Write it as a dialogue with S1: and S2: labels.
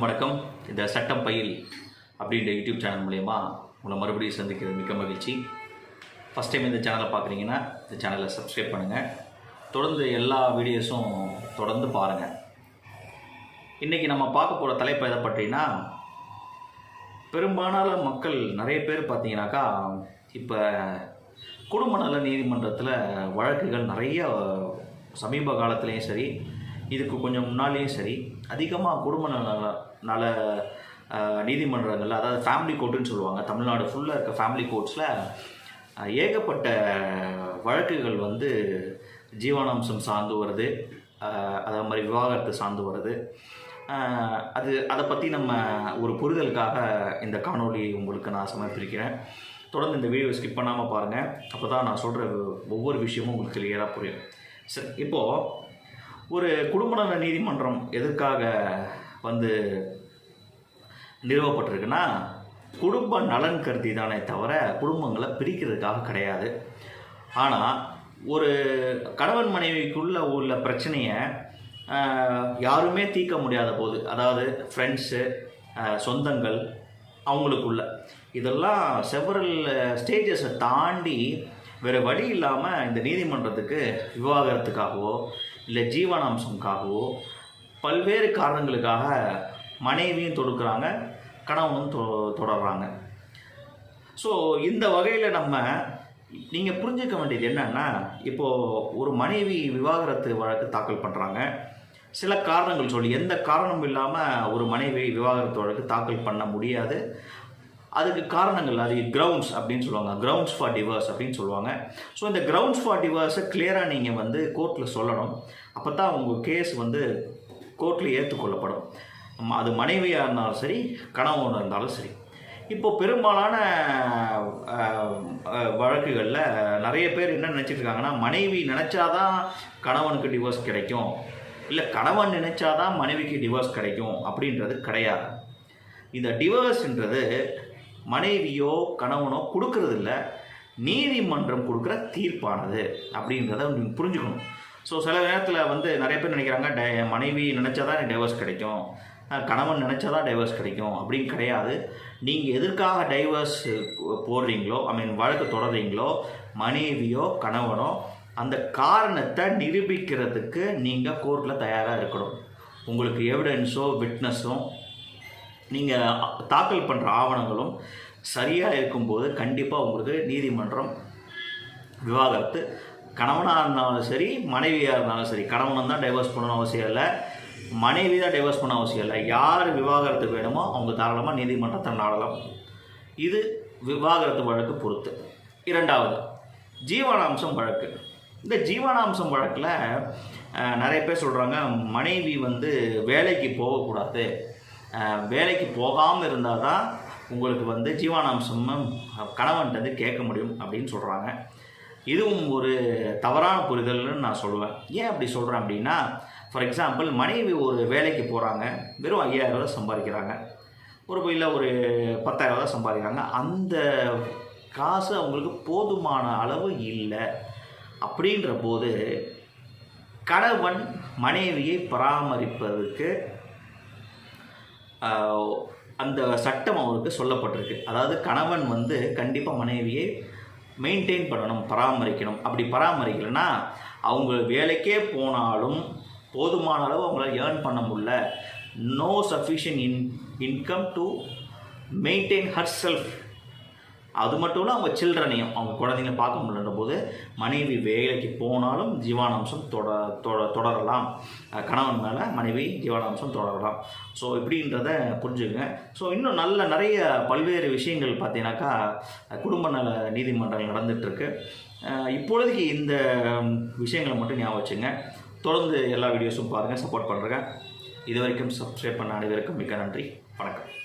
S1: வணக்கம். இந்த சட்டம் பயில் அப்படின்ற யூடியூப் சேனல் மூலயமா உங்களை மறுபடியும் சந்திக்கிறது மிக்க மகிழ்ச்சி. ஃபஸ்ட் டைம் இந்த சேனலை பார்க்குறீங்கன்னா இந்த சேனலை சப்ஸ்கிரைப் பண்ணுங்கள் தொடர்ந்து எல்லா வீடியோஸும் தொடர்ந்து பாருங்கள் இன்றைக்கி நம்ம பார்க்க போகிற தலைப்பு எதை பற்றினா பெரும்பாலான மக்கள் நிறைய பேர் பார்த்தீங்கன்னாக்கா இப்போ குடும்ப நல நீதிமன்றத்தில் வழக்குகள் நிறைய சமீப காலத்துலேயும் சரி இதுக்கு கொஞ்சம் முன்னாலேயும் சரி. அதிகமாக குடும்ப நல நல நீதிமன்றங்கள் நீதிமன்றங்கள்ல அதாவது ஃபேமிலி கோர்ட்டுன்னு சொல்லுவாங்க தமிழ்நாடு ஃபுல்லாக இருக்க ஃபேமிலி கோர்ட்ஸில் ஏகப்பட்ட வழக்குகள் வந்து ஜீவனாம்சம் சார்ந்து வருது. அதே மாதிரி விவாகரத்து சார்ந்து வருது. அது அதை பற்றி நம்ம ஒரு புரிதலுக்காக இந்த காணொலி உங்களுக்கு நான் சமர்ப்பிக்கிறேன். தொடர்ந்து இந்த வீடியோ ஸ்கிப் பண்ணாமல் பாருங்கள் அப்போ தான் நான் சொல்கிற ஒவ்வொரு விஷயமும் உங்களுக்கு கிளியராக புரியும். சரி இப்போது ஒரு குடும்ப நல நீதிமன்றம் எதற்காக வந்து நிறுவப்பட்டிருக்குன்னா குடும்ப நலன் கருதி தானே தவிர குடும்பங்களை பிரிக்கிறதுக்காக கிடையாது. ஆனால் ஒரு கணவன் மனைவிக்குள்ள உள்ள பிரச்சனையை யாருமே தீர்க்க முடியாத போது அதாவது ஃப்ரெண்ட்ஸு சொந்தங்கள் அவங்களுக்குள்ள இதெல்லாம் செவரல் ஸ்டேஜஸை தாண்டி வேறு வழி இல்லாமல் இந்த நீதிமன்றத்துக்கு விவாகரத்துக்காகவோ இல்லை ஜீவனாம்சம்காகவோ பல்வேறு காரணங்களுக்காக மனைவியும் தொடுக்கிறாங்க கணவனும் தொ தொடர்றாங்க. ஸோ இந்த வகையில் நம்ம நீங்கள் புரிஞ்சுக்க வேண்டியது என்னென்னா இப்போது ஒரு மனைவி விவாகரத்து வழக்கு தாக்கல் பண்ணுறாங்க சில காரணங்கள் சொல்லி எந்த காரணமும் இல்லாமல் ஒரு மனைவி விவாகரத்து வழக்கு தாக்கல் பண்ண முடியாது. அதுக்கு காரணங்கள் அது கிரவுண்ட்ஸ் அப்படின்னு சொல்லுவாங்க. கிரவுண்ட்ஸ் ஃபார் டிவர்ஸ் அப்படின்னு சொல்லுவாங்க. ஸோ இந்த கிரவுண்ட்ஸ் ஃபார் டிவர்ஸை கிளியராக நீங்கள் வந்து கோர்ட்டில் சொல்லணும். அப்போ தான் உங்கள் கேஸ் வந்து கோர்ட்டில் ஏற்றுக்கொள்ளப்படும். அது மனைவியாக இருந்தாலும் சரி கணவனாக இருந்தாலும் சரி. இப்போ பெரும்பாலான வழக்குகளில் நிறைய பேர் என்ன நினச்சிட்ருக்காங்கன்னா மனைவி நினச்சாதான் கணவனுக்கு டிவோர்ஸ் கிடைக்கும். இல்லை கணவன் நினச்சாதான் மனைவிக்கு டிவோர்ஸ் கிடைக்கும் அப்படின்றது கிடையாது. இந்த டிவோர்ஸ்ன்றது மனைவியோ கணவனோ கொடுக்கறது நீதிமன்றம் கொடுக்குற தீர்ப்பானது அப்படின்றத நீங்கள் புரிஞ்சுக்கணும். ஸோ சில நேரத்தில் வந்து நிறைய பேர் நினைக்கிறாங்க டை மனைவி நினச்சா தான் டைவர்ஸ் கிடைக்கும். கணவன் நினச்சா தான் டைவர்ஸ் கிடைக்கும். அப்படின்னு கிடையாது. நீங்கள் எதற்காக டைவர்ஸ் போடுறீங்களோ ஐ மீன் வழக்கு தொடர்றீங்களோ மனைவியோ கணவனோ அந்த காரணத்தை நிரூபிக்கிறதுக்கு நீங்கள் கோர்ட்டில் தயாராக இருக்கணும். உங்களுக்கு எவிடன்ஸோ விட்னஸும் நீங்கள் தாக்கல் பண்ணுற ஆவணங்களும் சரியாக இருக்கும்போது கண்டிப்பாக உங்களுக்கு நீதிமன்றம் விவாகரத்து. கணவனாக இருந்தாலும் சரி மனைவியாக இருந்தாலும் சரி கணவனும் தான் டைவர்ஸ் பண்ணணும் அவசியம் இல்லை. மனைவி தான் டைவர்ஸ் பண்ண அவசியம் இல்லை. யார் விவாகரத்து வேணுமோ அவங்க தாராளமாக நீதிமன்றத்தை நாடலாம். இது விவாகரத்து வழக்கு பொறுத்து. இரண்டாவது ஜீவனாம்சம் வழக்கு. இந்த ஜீவனாம்சம் வழக்கில் நிறைய பேர் சொல்கிறாங்க மனைவி வந்து வேலைக்கு போகக்கூடாது. வேலைக்கு போகாமல் இருந்தால் தான் உங்களுக்கு வந்து ஜீவானாம்சமும் கணவன்ட்டு வந்து கேட்க முடியும் அப்படின்னு சொல்கிறாங்க இதுவும் ஒரு தவறான புரிதல்னு நான் சொல்லுவேன். ஏன் அப்படி சொல்கிறேன் அப்படின்னா ஃபார் எக்ஸாம்பிள் மனைவி ஒரு வேலைக்கு போகிறாங்க வெறும் ஐயாயிரம் ரூபா சம்பாதிக்கிறாங்க. ஒரு இல்லை ஒரு பத்தாயிரம் ரூபா சம்பாதிக்கிறாங்க. அந்த காசு அவங்களுக்கு போதுமான அளவு இல்லை. அப்படின்ற போது கணவன் மனைவியை பராமரிப்பதற்கு அந்த சட்டம் அவருக்கு சொல்லப்பட்டிருக்கு. அதாவது கணவன் வந்து கண்டிப்பாக மனைவியை மெயின்டைன் பண்ணணும் பராமரிக்கணும். அப்படி பராமரிக்கலைன்னா அவங்க வேலைக்கே போனாலும் போதுமான அளவு அவங்களால ஏர்ன் பண்ண முடியல. No sufficient in income to maintain herself அது மட்டும் இல்லை அவங்க சில்ட்ரனையும் அவங்க குழந்தைங்க பார்க்க முடியன்ற போது மனைவி வேலைக்கு போனாலும் ஜீவானாம்சம் தொட தொட தொடரலாம். கணவன் மேலே மனைவி ஜீவானாம்சம் தொடரலாம். ஸோ இப்படின்றத புரிஞ்சுக்கங்க. ஸோ இன்னும் நல்ல நிறைய பல்வேறு விஷயங்கள் பார்த்தீங்கன்னாக்கா குடும்ப நல நீதிமன்றங்கள் நடந்துகிட்ருக்கு இப்பொழுதைக்கு இந்த விஷயங்களை மட்டும் ஞாபகம் வச்சுங்க. தொடர்ந்து எல்லா வீடியோஸும் பாருங்கள் சப்போர்ட் பண்ணுறேங்க இது வரைக்கும் சப்ஸ்கிரைப் பண்ண அனைவருக்கும் மிக்க நன்றி. வணக்கம்.